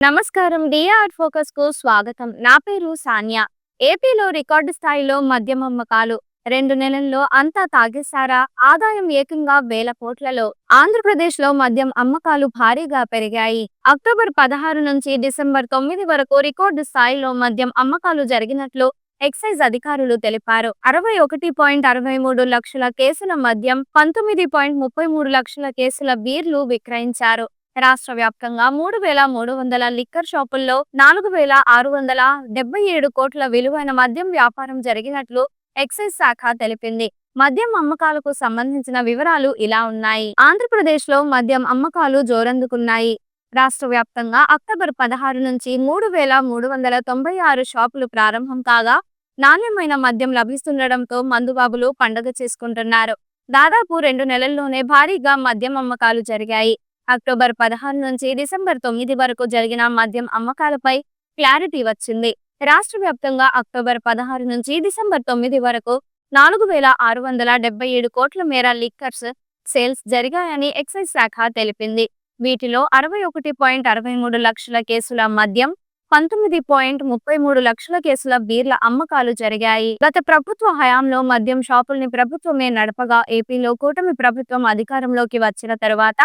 నమస్కారం. డిఆర్ ఫోకస్కు స్వాగతం. నా పేరు సాన్యా. ఏపీలో రికార్డు స్థాయిలో మద్యం అమ్మకాలు రెండు నెలల్లో అంతా తాగేశారా? ఆదాయం ఏకంగా వేల కోట్లలో. ఆంధ్రప్రదేశ్లో మద్యం అమ్మకాలు భారీగా పెరిగాయి. అక్టోబర్ పదహారు నుంచి డిసెంబర్ తొమ్మిది వరకు రికార్డు స్థాయిలో మద్యం అమ్మకాలు జరిగినట్లు ఎక్సైజ్ అధికారులు తెలిపారు. అరవై ఒకటి పాయింట్ అరవై మూడు లక్షల కేసుల మద్యం పంతొమ్మిది పాయింట్ ముప్పై మూడు లక్షల కేసుల బీర్లు విక్రయించారు. రాష్ట్ర వ్యాప్తంగా మూడు వేల మూడు వందల లిక్కర్ షాపుల్లో నాలుగు వేల ఆరు వందల డెబ్బై ఏడు కోట్ల విలువైన మద్యం వ్యాపారం జరిగినట్లు ఎక్సైజ్ శాఖ తెలిపింది. మద్యం అమ్మకాలకు సంబంధించిన వివరాలు ఇలా ఉన్నాయి. ఆంధ్రప్రదేశ్లో మద్యం అమ్మకాలు జోరందుకున్నాయి. రాష్ట్ర వ్యాప్తంగా అక్టోబర్ పదహారు నుంచి మూడు వేల మూడు వందల తొంభై ఆరు షాపులు ప్రారంభం కాగా నాణ్యమైన మద్యం లభిస్తుండటంతో మందుబాబులు పండగ చేసుకుంటున్నారు. దాదాపు రెండు నెలల్లోనే భారీగా మద్యం అమ్మకాలు జరిగాయి. అక్టోబర్ పదహారు నుంచి డిసెంబర్ తొమ్మిది వరకు జరిగిన మద్యం అమ్మకాలపై క్లారిటీ వచ్చింది. రాష్ట్ర వ్యాప్తంగా అక్టోబర్ పదహారు నుంచి డిసెంబర్ తొమ్మిది వరకు నాలుగు వేల ఆరు వందల డెబ్బై ఏడు కోట్ల మేర లిక్కర్స్ సేల్స్ జరిగాయని ఎక్సైజ్ శాఖ తెలిపింది. వీటిలో అరవై ఒకటి పాయింట్ అరవై మూడు లక్షల కేసుల మద్యం పంతొమ్మిది పాయింట్ ముప్పై మూడు లక్షల కేసుల బీర్ల అమ్మకాలు జరిగాయి. గత ప్రభుత్వ హయాంలో మద్యం షాపుల్ని ప్రభుత్వమే నడపగా ఏపీలో కూటమి ప్రభుత్వం అధికారంలోకి వచ్చిన తరువాత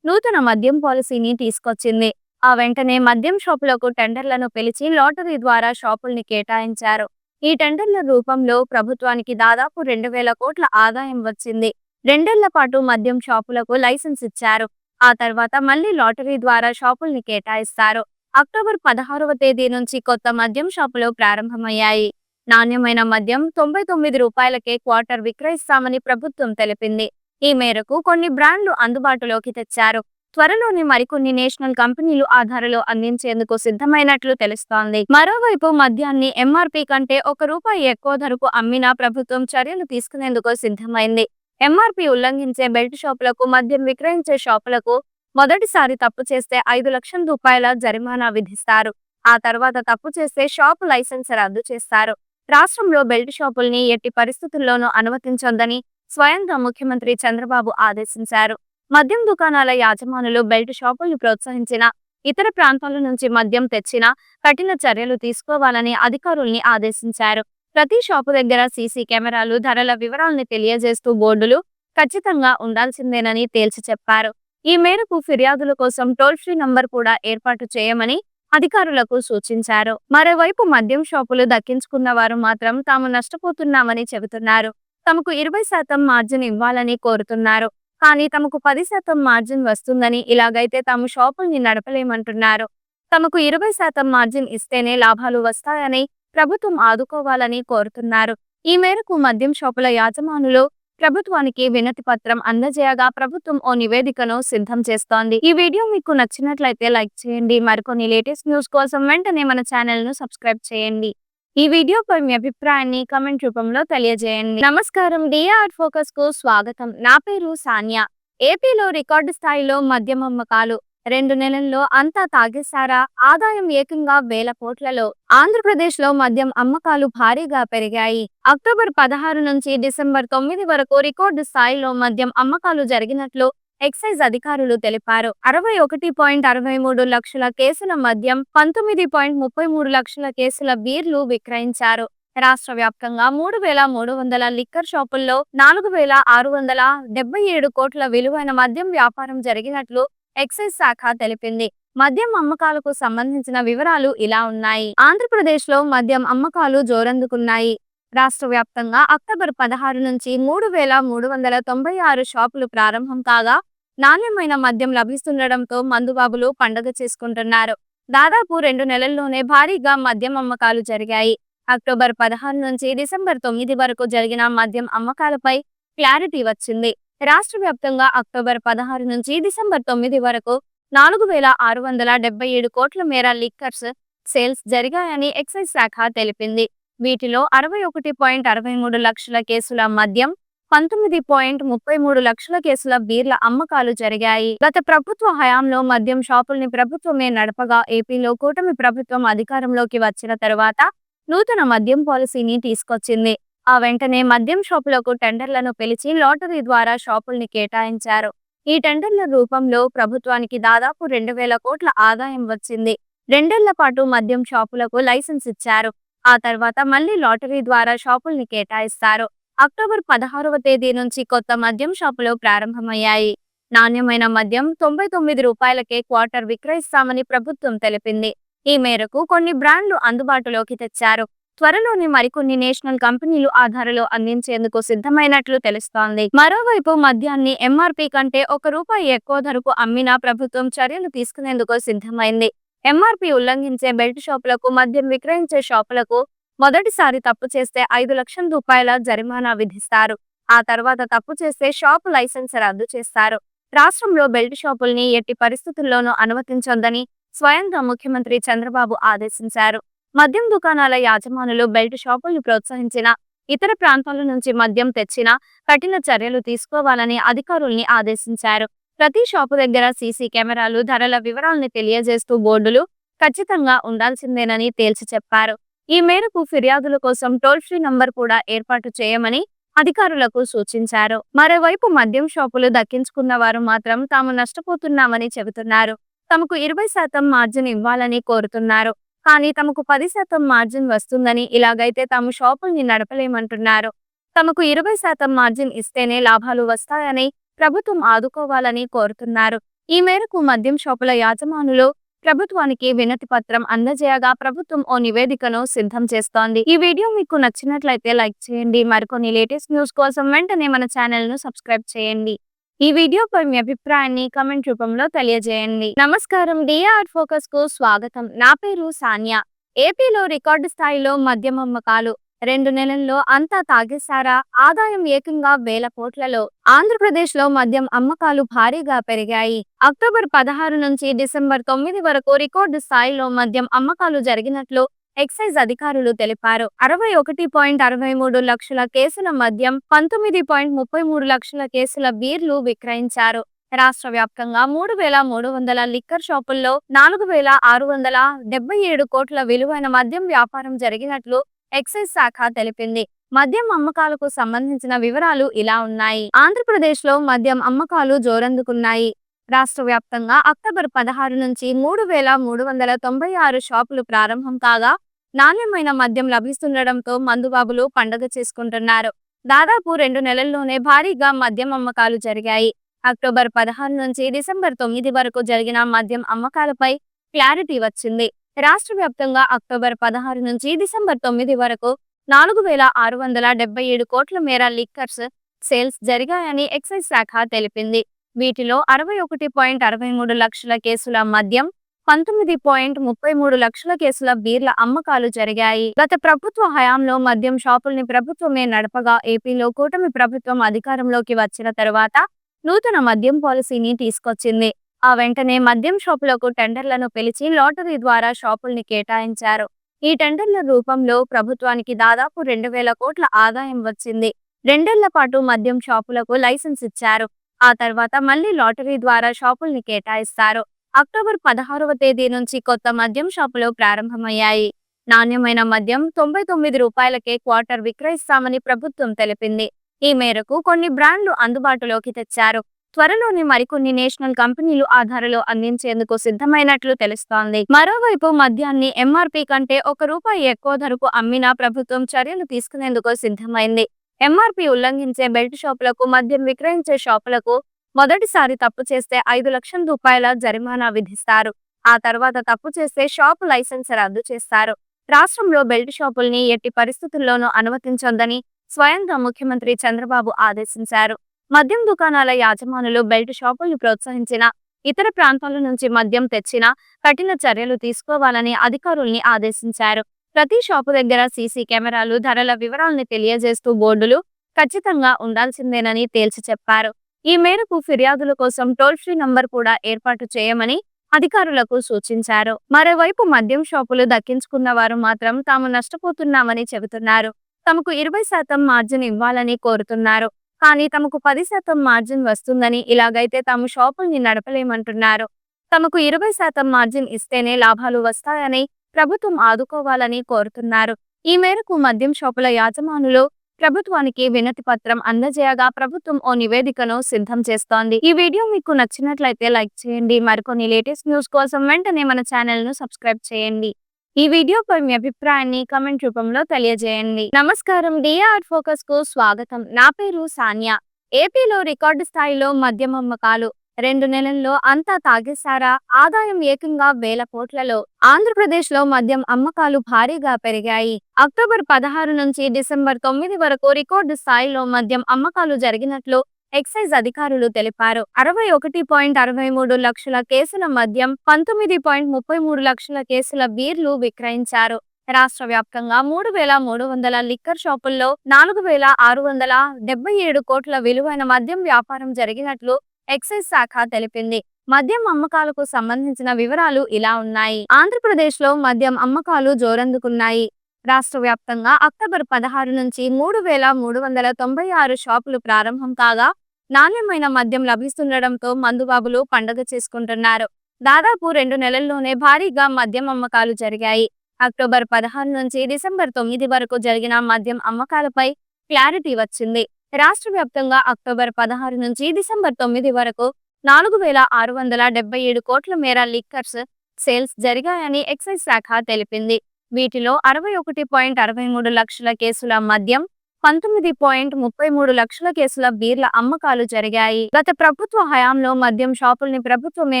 నూతన మద్యం పాలసీని తీసుకొచ్చింది. ఆ వెంటనే మద్యం షాపులకు టెండర్లను పిలిచి లాటరీ ద్వారా షాపుల్ని కేటాయించారు. ఈ టెండర్ల రూపంలో ప్రభుత్వానికి దాదాపు రెండు వేల కోట్ల ఆదాయం వచ్చింది. రెండేళ్ళ పాటు మద్యం షాపులకు లైసెన్స్ ఇచ్చారు. ఆ తర్వాత మళ్ళీ లాటరీ ద్వారా షాపుల్ని కేటాయిస్తారు. అక్టోబర్ పదహారవ తేదీ నుంచి కొత్త మద్యం షాపులు ప్రారంభమయ్యాయి. నాణ్యమైన మద్యం తొంభై తొమ్మిది రూపాయలకే క్వార్టర్ విక్రయిస్తామని ప్రభుత్వం తెలిపింది. ఈ మేరకు కొన్ని బ్రాండ్లు అందుబాటులోకి తెచ్చారు. త్వరలోనే మరికొన్ని నేషనల్ కంపెనీలు ఆధారలో అందించేందుకు సిద్ధమైనట్లు తెలుస్తోంది. మరోవైపు మద్యాన్ని ఎంఆర్పి కంటే ఒక రూపాయి ఎక్కువ ధరకు అమ్మినా ప్రభుత్వం చర్యలు తీసుకునేందుకు సిద్ధమైంది. ఎంఆర్పి ఉల్లంఘించే బెల్ట్ షాపులకు మద్యం విక్రయించే షాపులకు మొదటిసారి తప్పు చేస్తే ఐదు లక్షల రూపాయల జరిమానా విధిస్తారు. ఆ తర్వాత తప్పు చేస్తే షాపు లైసెన్స్ రద్దు చేస్తారు. రాష్ట్రంలో బెల్ట్ షాపుల్ని ఎట్టి పరిస్థితుల్లోనూ అనుమతించొద్దని స్వయంగా ముఖ్యమంత్రి చంద్రబాబు ఆదేశించారు. మద్యం దుకాణాల యాజమానులు బెల్ట్ షాపులను ప్రోత్సహించిన ఇతర ప్రాంతాల నుంచి మద్యం తెచ్చినా కఠిన చర్యలు తీసుకోవాలని అధికారుల్ని ఆదేశించారు. ప్రతి షాపు దగ్గర సీసీ కెమెరాలు ధరల వివరాల్ని తెలియజేస్తూ బోర్డులు ఖచ్చితంగా ఉండాల్సిందేనని తేల్చి చెప్పారు. ఈ మేరకు ఫిర్యాదుల కోసం టోల్ ఫ్రీ నంబర్ కూడా ఏర్పాటు చేయమని అధికారులకు సూచించారు. మరోవైపు మద్యం షాపులు దక్కించుకున్న వారు మాత్రం తాము నష్టపోతున్నామని చెబుతున్నారు. తమకు ఇరవై శాతం మార్జిన్ ఇవ్వాలని కోరుతున్నారు. కానీ తమకు పది శాతం మార్జిన్ వస్తుందని ఇలాగైతే తాము షాపుల్ని నడపలేమంటున్నారు. తమకు ఇరవై శాతం మార్జిన్ ఇస్తేనే లాభాలు వస్తాయని ప్రభుత్వం ఆదుకోవాలని కోరుతున్నారు. ఈ మేరకు మద్యం షాపుల యాజమానులు ప్రభుత్వానికి వినతి పత్రం అందజేయగా ప్రభుత్వం ఓ నివేదికను సిద్ధం చేస్తోంది. ఈ వీడియో మీకు నచ్చినట్లయితే లైక్ చేయండి. మరికొన్ని లేటెస్ట్ న్యూస్ కోసం వెంటనే మన ఛానల్ను సబ్స్క్రైబ్ చేయండి. ఈ వీడియోపై మీ అభిప్రాయాన్ని కమెంట్ రూపంలో తెలియజేయండి. నమస్కారం. డిఆర్ ఫోకస్కు స్వాగతం. నా పేరు సాన్యా. ఏపీలో రికార్డు స్థాయిలో మద్యం అమ్మకాలు రెండు నెలల్లో అంతా తాగేశారా? ఆదాయం ఏకంగా వేల కోట్లలో. ఆంధ్రప్రదేశ్లో మద్యం అమ్మకాలు భారీగా పెరిగాయి. అక్టోబర్ పదహారు నుంచి డిసెంబర్ తొమ్మిది వరకు రికార్డు స్థాయిలో మద్యం అమ్మకాలు జరిగినట్లు ఎక్సైజ్ అధికారులు తెలిపారు. అరవై ఒకటి పాయింట్ అరవై మూడు లక్షల కేసుల మద్యం పంతొమ్మిది పాయింట్ ముప్పై మూడు లక్షల కేసుల బీర్లు విక్రయించారు. రాష్ట్ర వ్యాప్తంగా మూడు వేల మూడు వందల లిక్కర్ షాపుల్లో నాలుగు వేల ఆరు వందల డెబ్బై ఏడు కోట్ల విలువైన మద్యం వ్యాపారం జరిగినట్లు ఎక్సైజ్ శాఖ తెలిపింది. మద్యం అమ్మకాలకు సంబంధించిన వివరాలు ఇలా ఉన్నాయి. ఆంధ్రప్రదేశ్లో మద్యం అమ్మకాలు జోరందుకున్నాయి. రాష్ట్ర వ్యాప్తంగా అక్టోబర్ పదహారు నుంచి మూడు వేల మూడు వందల తొంభై ఆరు షాపులు ప్రారంభం కాగా నాణ్యమైన మద్యం లభిస్తుండటంతో మందుబాబులు పండగ చేసుకుంటున్నారు. దాదాపు రెండు నెలల్లోనే భారీగా మద్యం అమ్మకాలు జరిగాయి. అక్టోబర్ పదహారు నుంచి డిసెంబర్ తొమ్మిది వరకు జరిగిన మద్యం అమ్మకాలపై క్లారిటీ వచ్చింది. రాష్ట్ర వ్యాప్తంగా అక్టోబర్ పదహారు నుంచి డిసెంబర్ తొమ్మిది వరకు నాలుగు వేల ఆరు వందల డెబ్బై ఏడు కోట్ల మేర లిక్కర్స్ సేల్స్ జరిగాయని ఎక్సైజ్ శాఖ తెలిపింది. వీటిలో అరవై ఒకటి పాయింట్ అరవై మూడు లక్షల కేసుల మద్యం పంతొమ్మిది పాయింట్ ముప్పై మూడు లక్షల కేసుల బీర్ల అమ్మకాలు జరిగాయి. గత ప్రభుత్వ హయాంలో మద్యం షాపుల్ని ప్రభుత్వమే నడపగా ఏపీలో కూటమి ప్రభుత్వం అధికారంలోకి వచ్చిన తరువాత నూతన మద్యం పాలసీని తీసుకొచ్చింది. ఆ వెంటనే మద్యం షాపులకు టెండర్లను పిలిచి లాటరీ ద్వారా షాపుల్ని కేటాయించారు. ఈ టెండర్ల రూపంలో ప్రభుత్వానికి దాదాపు రెండు వేల కోట్ల ఆదాయం వచ్చింది. రెండేళ్ళ పాటు మద్యం షాపులకు లైసెన్స్ ఇచ్చారు. ఆ తర్వాత మళ్ళీ లాటరీ ద్వారా షాపుల్ని కేటాయిస్తారు. అక్టోబర్ పదహారవ తేదీ నుంచి కొత్త మద్యం షాపులు ప్రారంభమయ్యాయి. నాణ్యమైన మద్యం తొంభై తొమ్మిది రూపాయలకే క్వార్టర్ విక్రయిస్తామని ప్రభుత్వం తెలిపింది. ఈ మేరకు కొన్ని బ్రాండ్లు అందుబాటులోకి తెచ్చారు. త్వరలోనే మరికొన్ని నేషనల్ కంపెనీలు ఆధారాలు అందించేందుకు సిద్ధమైనట్లు తెలుస్తోంది. మరోవైపు మద్యాన్ని ఎంఆర్పీ కంటే ఒక రూపాయి ఎక్కువ ధరకు అమ్మినా ప్రభుత్వం చర్యలు తీసుకునేందుకు సిద్ధమైంది. ఎంఆర్పి ఉల్లంఘించే బెల్ట్ షాపులకు మద్యం విక్రయించే షాపులకు మొదటిసారి తప్పు చేస్తే ఐదు లక్షల రూపాయల జరిమానా విధిస్తారు. ఆ తర్వాత తప్పు చేస్తే షాపు లైసెన్స్ రద్దు చేస్తారు. రాష్ట్రంలో బెల్ట్ షాపుల్ని ఎట్టి పరిస్థితుల్లోనూ అనుమతించొద్దని స్వయంగా ముఖ్యమంత్రి చంద్రబాబు ఆదేశించారు. మద్యం దుకాణాల యాజమానులు బెల్ట్ షాపులను ప్రోత్సహించిన ఇతర ప్రాంతాల నుంచి మద్యం తెచ్చినా కఠిన చర్యలు తీసుకోవాలని అధికారుల్ని ఆదేశించారు. ప్రతి షాపు దగ్గర సీసీ కెమెరాలు ధరల వివరాలను తెలియజేస్తూ బోర్డులు ఖచ్చితంగా ఉండాల్సిందేనని తేల్చి చెప్పారు. ఈ మేరకు ఫిర్యాదుల కోసం టోల్ ఫ్రీ నంబర్ కూడా ఏర్పాటు చేయమని అధికారులకు సూచించారు. మరోవైపు మద్యం షాపులు దక్కించుకున్న వారు మాత్రం తాము నష్టపోతున్నామని చెబుతున్నారు. తమకు ఇరవై శాతం మార్జిన్ ఇవ్వాలని కోరుతున్నారు. కానీ తమకు పది శాతం మార్జిన్ వస్తుందని ఇలాగైతే తాము షాపుల్ని నడపలేమంటున్నారు. తమకు ఇరవై శాతం మార్జిన్ ఇస్తేనే లాభాలు వస్తాయని ప్రభుత్వం ఆదుకోవాలని కోరుతున్నారు. ఈ మేరకు మద్యం షాపుల యాజమానులు ప్రభుత్వానికి వినతి పత్రం అందజేయగా ప్రభుత్వం ఓ నివేదికను సిద్ధం చేస్తోంది. ఈ వీడియో మీకు నచ్చినట్లయితే లైక్ చేయండి. మరికొన్ని లేటెస్ట్ న్యూస్ కోసం వెంటనే మన ఛానల్ను సబ్స్క్రైబ్ చేయండి. ఈ వీడియోపై మీ అభిప్రాయాన్ని కమెంట్ రూపంలో తెలియజేయండి. నమస్కారం. డిఆర్ ఫోకస్కు స్వాగతం. నా పేరు సానియా. ఏపీలో రికార్డు స్థాయిలో మద్యం అమ్మకాలు రెండు నెలల్లో అంతా తాగేశారా? ఆదాయం ఏకంగా వేల కోట్లలో. ఆంధ్రప్రదేశ్లో మద్యం అమ్మకాలు భారీగా పెరిగాయి. అక్టోబర్ పదహారు నుంచి డిసెంబర్ తొమ్మిది వరకు రికార్డు స్థాయిలో మద్యం అమ్మకాలు జరిగినట్లు ఎక్సైజ్ అధికారులు తెలిపారు. అరవై ఒకటి పాయింట్ అరవై మూడు లక్షల కేసుల మద్యం పంతొమ్మిది పాయింట్ ముప్పై మూడు లక్షల కేసుల బీర్లు విక్రయించారు. రాష్ట్ర వ్యాప్తంగా మూడు వేల మూడు వందల లిక్కర్ షాపుల్లో నాలుగు వేల ఆరు వందల డెబ్బై ఏడు కోట్ల విలువైన మద్యం వ్యాపారం జరిగినట్లు ఎక్సైజ్ శాఖ తెలిపింది. మద్యం అమ్మకాలకు సంబంధించిన వివరాలు ఇలా ఉన్నాయి. ఆంధ్రప్రదేశ్లో మద్యం అమ్మకాలు జోరందుకున్నాయి. రాష్ట్ర వ్యాప్తంగా అక్టోబర్ పదహారు నుంచి మూడు వేల మూడు వందల తొంభై ఆరు షాపులు ప్రారంభం కాగా నాణ్యమైన మద్యం లభిస్తుండటంతో మందుబాబులు పండగ చేసుకుంటున్నారు. దాదాపు రెండు నెలల్లోనే భారీగా మద్యం అమ్మకాలు జరిగాయి. అక్టోబర్ పదహారు నుంచి డిసెంబర్ తొమ్మిది వరకు జరిగిన మద్యం అమ్మకాలపై క్లారిటీ వచ్చింది. రాష్ట్ర వ్యాప్తంగా అక్టోబర్ పదహారు నుంచి డిసెంబర్ తొమ్మిది వరకు నాలుగు వేల ఆరు వందల డెబ్బై ఏడు కోట్ల మేర లిక్కర్స్ సేల్స్ జరిగాయని ఎక్సైజ్ శాఖ తెలిపింది. వీటిలో అరవై ఒకటి పాయింట్ అరవై మూడు లక్షల కేసుల మద్యం పంతొమ్మిది పాయింట్ ముప్పై మూడు లక్షల కేసుల బీర్ల అమ్మకాలు జరిగాయి. గత ప్రభుత్వ హయాంలో మద్యం షాపుల్ని ప్రభుత్వమే నడపగా ఏపీలో కూటమి ప్రభుత్వం అధికారంలోకి వచ్చిన తరువాత నూతన మద్యం పాలసీని తీసుకొచ్చింది. ఆ వెంటనే మద్యం షాపులకు టెండర్లను పిలిచి లాటరీ ద్వారా షాపుల్ని కేటాయించారు. ఈ టెండర్ల రూపంలో ప్రభుత్వానికి దాదాపు రెండు వేల కోట్ల ఆదాయం వచ్చింది. రెండేళ్ళ పాటు మద్యం షాపులకు లైసెన్స్ ఇచ్చారు. ఆ తర్వాత మళ్ళీ లాటరీ ద్వారా షాపుల్ని కేటాయిస్తారు. అక్టోబర్ పదహారవ తేదీ నుంచి కొత్త మద్యం షాపులు ప్రారంభమయ్యాయి. నాణ్యమైన మద్యం తొంభై తొమ్మిది రూపాయలకే క్వార్టర్ విక్రయిస్తామని ప్రభుత్వం తెలిపింది. ఈ మేరకు కొన్ని బ్రాండ్లు అందుబాటులోకి తెచ్చారు. త్వరలోనే మరికొన్ని నేషనల్ కంపెనీలు ఆధారలో అందించేందుకు సిద్ధమైనట్లు తెలుస్తోంది. మరోవైపు మద్యాన్ని ఎంఆర్పీ కంటే ఒక రూపాయి ఎక్కువ ధరకు అమ్మినా ప్రభుత్వం చర్యలు తీసుకునేందుకు సిద్ధమైంది. ఎంఆర్పీ ఉల్లంఘించే బెల్ట్ షాపులకు మద్యం విక్రయించే షాపులకు మొదటిసారి తప్పు చేస్తే ఐదు లక్షల రూపాయల జరిమానా విధిస్తారు. ఆ తర్వాత తప్పు చేస్తే షాపు లైసెన్స్ రద్దు చేస్తారు. రాష్ట్రంలో బెల్ట్ షాపుల్ని ఎట్టి పరిస్థితుల్లోనూ అనుమతించొద్దని స్వయంగా ముఖ్యమంత్రి చంద్రబాబు ఆదేశించారు. మద్యం దుకాణాల యాజమానులు బెల్ట్ షాపులను ప్రోత్సహించిన ఇతర ప్రాంతాల నుంచి మద్యం తెచ్చినా కఠిన చర్యలు తీసుకోవాలని అధికారుల్ని ఆదేశించారు. ప్రతి షాపు దగ్గర సీసీ కెమెరాలు ధరల వివరాల్ని తెలియజేస్తూ బోర్డులు ఖచ్చితంగా ఉండాల్సిందేనని తేల్చి చెప్పారు. ఈ మేరకు ఫిర్యాదుల కోసం టోల్ ఫ్రీ నంబర్ కూడా ఏర్పాటు చేయమని అధికారులకు సూచించారు. మరోవైపు మద్యం షాపులు దక్కించుకున్న వారు మాత్రం తాము నష్టపోతున్నామని చెబుతున్నారు. తమకు ఇరవై శాతం మార్జిన్ ఇవ్వాలని కోరుతున్నారు. కానీ తమకు పది శాతం మార్జిన్ వస్తుందని ఇలాగైతే తాము షాపుల్ని నడపలేమంటున్నారు. తమకు ఇరవై శాతం మార్జిన్ ఇస్తేనే లాభాలు వస్తాయని ప్రభుత్వం ఆదుకోవాలని కోరుతున్నారు. ఈ మేరకు మద్యం షాపుల యాజమానులు ప్రభుత్వానికి వినతి పత్రం అందజేయగా ప్రభుత్వం ఓ నివేదికను సిద్ధం చేస్తోంది. ఈ వీడియో మీకు నచ్చినట్లయితే లైక్ చేయండి. మరికొన్ని లేటెస్ట్ న్యూస్ కోసం వెంటనే మన ఛానల్ను సబ్స్క్రైబ్ చేయండి. ఈ వీడియోపై మీ అభిప్రాయాన్ని కమెంట్ రూపంలో తెలియజేయండి. నమస్కారం డిఆర్ ఫోకస్కు స్వాగతం. నా పేరు సానియా. ఏపీలో రికార్డు స్థాయిలో మద్యం అమ్మకాలు రెండు నెలల్లో అంతా తాగేశారా? ఆదాయం ఏకంగా వేల కోట్లలో. ఆంధ్రప్రదేశ్లో మద్యం అమ్మకాలు భారీగా పెరిగాయి. అక్టోబర్ పదహారు నుంచి డిసెంబర్ తొమ్మిది వరకు రికార్డు స్థాయిలో మద్యం అమ్మకాలు జరిగినట్లు ఎక్సైజ్ అధికారులు తెలిపారు. అరవై ఒకటి పాయింట్ అరవై మూడు లక్షల కేసుల మద్యం పంతొమ్మిది పాయింట్ ముప్పై మూడు లక్షల కేసుల బీర్లు విక్రయించారు. రాష్ట్ర వ్యాప్తంగా మూడు వేల మూడు వందల లిక్కర్ షాపుల్లో నాలుగు వేల ఆరు వందల డెబ్బై ఏడు కోట్ల విలువైన మద్యం వ్యాపారం జరిగినట్లు ఎక్సైజ్ శాఖ తెలిపింది. మద్యం అమ్మకాలకు సంబంధించిన వివరాలు ఇలా ఉన్నాయి. ఆంధ్రప్రదేశ్లో మద్యం అమ్మకాలు జోరందుకున్నాయి. రాష్ట్ర వ్యాప్తంగా అక్టోబర్ పదహారు నుంచి మూడు వేల మూడు వందల తొంభై ఆరు షాపులు ప్రారంభం కాగా నాణ్యమైన మద్యం లభిస్తుండటంతో మందుబాబులు పండుగ చేసుకుంటున్నారు. దాదాపు రెండు నెలల్లోనే భారీగా మద్యం అమ్మకాలు జరిగాయి. అక్టోబర్ పదహారు నుంచి డిసెంబర్ తొమ్మిది వరకు జరిగిన మద్యం అమ్మకాలపై క్లారిటీ వచ్చింది. రాష్ట్ర వ్యాప్తంగా అక్టోబర్ పదహారు నుంచి డిసెంబర్ తొమ్మిది వరకు నాలుగు వేల ఆరు వందల డెబ్బై ఏడు కోట్ల మేర లిక్కర్స్ సేల్స్ జరిగాయని ఎక్సైజ్ శాఖ తెలిపింది. వీటిలో అరవై ఒకటి పాయింట్ అరవై మూడు లక్షల కేసుల మద్యం పంతొమ్మిది పాయింట్ ముప్పై మూడు లక్షల కేసుల బీర్ల అమ్మకాలు జరిగాయి. గత ప్రభుత్వ హయాంలో మద్యం షాపుల్ని ప్రభుత్వమే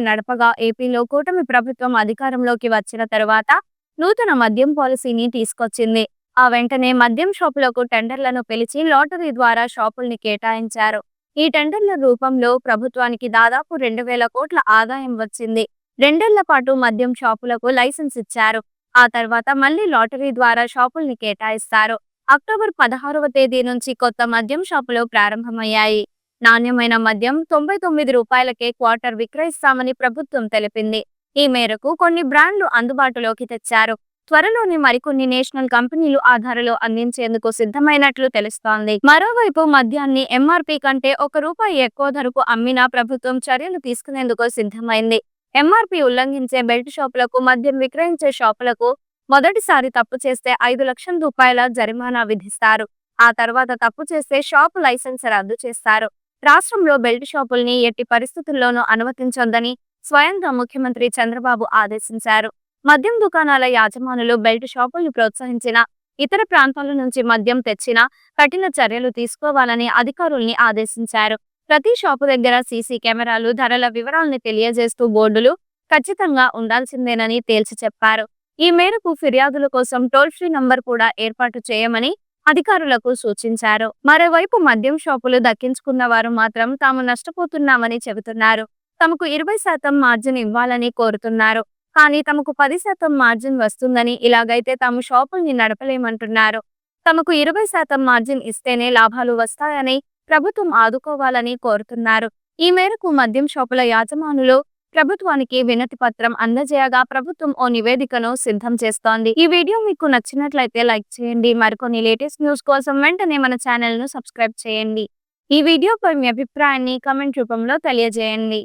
నడపగా ఏపీలో కూటమి ప్రభుత్వం అధికారంలోకి వచ్చిన తరువాత నూతన మద్యం పాలసీని తీసుకొచ్చింది. ఆ వెంటనే మద్యం షాపులకు టెండర్లను పిలిచి లాటరీ ద్వారా షాపుల్ని కేటాయించారు. ఈ టెండర్ల రూపంలో ప్రభుత్వానికి దాదాపు రెండు వేల కోట్ల ఆదాయం వచ్చింది. రెండేళ్ళ పాటు మద్యం షాపులకు లైసెన్స్ ఇచ్చారు. ఆ తర్వాత మళ్ళీ లాటరీ ద్వారా షాపుల్ని కేటాయిస్తారు. అక్టోబర్ పదహారవ తేదీ నుంచి కొత్త మద్యం షాపులు ప్రారంభమయ్యాయి. నాణ్యమైన మద్యం తొంభై తొమ్మిది రూపాయలకే క్వార్టర్ విక్రయిస్తామని ప్రభుత్వం తెలిపింది. ఈ మేరకు కొన్ని బ్రాండ్లు అందుబాటులోకి తెచ్చారు. త్వరలోనే మరికొన్ని నేషనల్ కంపెనీలు ఆధారాలు అందించేందుకు సిద్ధమైనట్లు తెలుస్తోంది. మరోవైపు మద్యాన్ని ఎంఆర్పీ కంటే ఒక రూపాయి ఎక్కువ ధరకు అమ్మినా ప్రభుత్వం చర్యలు తీసుకునేందుకు సిద్ధమైంది. ఎంఆర్పి ఉల్లంఘించే బెల్ట్ షాపులకు మద్యం విక్రయించే షాపులకు మొదటిసారి తప్పు చేస్తే ఐదు లక్షల రూపాయల జరిమానా విధిస్తారు. ఆ తర్వాత తప్పు చేస్తే షాపు లైసెన్స్ రద్దు చేస్తారు. రాష్ట్రంలో బెల్ట్ షాపుల్ని ఎట్టి పరిస్థితుల్లోనూ అనుమతించొద్దని స్వయంగా ముఖ్యమంత్రి చంద్రబాబు ఆదేశించారు. మద్యం దుకాణాల యాజమానులు బెల్ట్ షాపుల్ని ప్రోత్సహించిన ఇతర ప్రాంతాల నుంచి మద్యం తెచ్చిన కఠిన చర్యలు తీసుకోవాలని అధికారుల్ని ఆదేశించారు. ప్రతి షాపు దగ్గర సీసీ కెమెరాలు ధరల వివరాలను తెలియజేస్తూ బోర్డులు ఖచ్చితంగా ఉండాల్సిందేనని తేల్చి చెప్పారు. ఈ మేరకు ఫిర్యాదుల కోసం టోల్ ఫ్రీ నంబర్ కూడా ఏర్పాటు చేయమని అధికారులకు సూచించారు. మరోవైపు మద్యం షాపులు దక్కించుకున్న వారు మాత్రం తాము నష్టపోతున్నామని చెబుతున్నారు. తమకు ఇరవై శాతం మార్జిన్ ఇవ్వాలని కోరుతున్నారు. కానీ తమకు పది శాతం మార్జిన్ వస్తుందని ఇలాగైతే తాము షాపుల్ని నడపలేమంటున్నారు. తమకు ఇరవై శాతం మార్జిన్ ఇస్తేనే లాభాలు వస్తాయని ప్రభుత్వం ఆదుకోవాలని కోరుతున్నారు. ఈ మేరకు మద్యం షాపుల యాజమానులు ప్రభుత్వానికి వినతి పత్రం అందజేయగా ప్రభుత్వం ఓ నివేదికను సిద్ధం చేస్తోంది. ఈ వీడియో మీకు నచ్చినట్లయితే లైక్ చేయండి. మరికొన్ని లేటెస్ట్ న్యూస్ కోసం వెంటనే మన ఛానల్ను సబ్స్క్రైబ్ చేయండి. ఈ వీడియోపై మీ అభిప్రాయాన్ని కమెంట్ రూపంలో తెలియజేయండి.